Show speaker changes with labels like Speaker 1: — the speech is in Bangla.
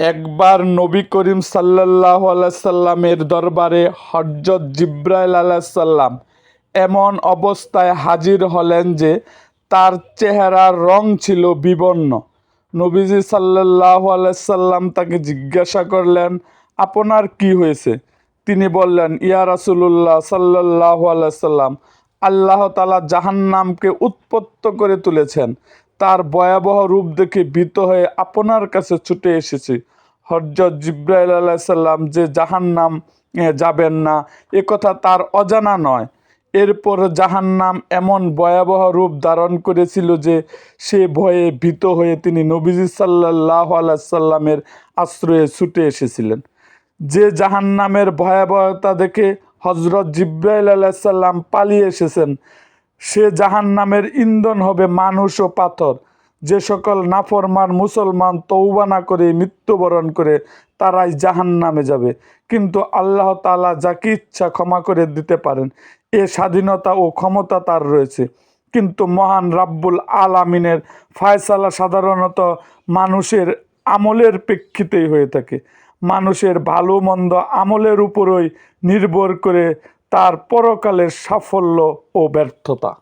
Speaker 1: একবার নবী করিম সাল্লাহ সাল্লামের দরবারে হজরত জিব্রাইল আলাইসাল্লাম এমন অবস্থায় হাজির হলেন যে তার চেহারার রং ছিল বিবর্ণ। নবীজি সাল্লাহ সাল্লাম তাকে জিজ্ঞাসা করলেন, আপনার কি হয়েছে? তিনি বললেন, ইয়া রাসুলুল্লাহ সাল্লাহ সাল্লাম, আল্লাহ তালা জাহান্নামকে উৎপত্ত করে তুলেছেন। তার ভয়াবহ রূপ দেখে ভীত হয়ে আপনার কাছে ছুটে এসেছি। হজরত জিব্রাইল আলাইসাল্লাম যে জাহান্নাম এ, যাবেন না এ কথা তার অজানা নয়। এরপর জাহান্নাম এমন ভয়াবহ রূপ ধারণ করেছিল যে সে ভয়ে ভীত হয়ে তিনি নবীজি সাল্লাহ আলাইসাল্লামের আশ্রয়ে ছুটে এসেছিলেন। যে জাহান্নামের ভয়াবহতা দেখে হজরত জিব্রাইল আলাইসাল্লাম পালিয়ে এসেছেন। সে জাহান্নামের ইন্ধন হবে মানুষ ও পাথর। যে সকল নাফরমান মুসলমান তৌবা না করে, মৃত্যুবরণ করে, তারাই জাহান্নামে যাবে। কিন্তু আল্লাহ তাআলা যাকে ইচ্ছা ক্ষমা করে দিতে পারেন, এ স্বাধীনতা ও ক্ষমতা তার রয়েছে। কিন্তু মহান রাব্বুল আলামিনের ফায়সালা সাধারণত মানুষের আমলের প্রেক্ষিতেই হয়ে থাকে। মানুষের ভালো মন্দ আমলের উপরই নির্ভর করে তার পরকালের সাফল্য ও ব্যর্থতা।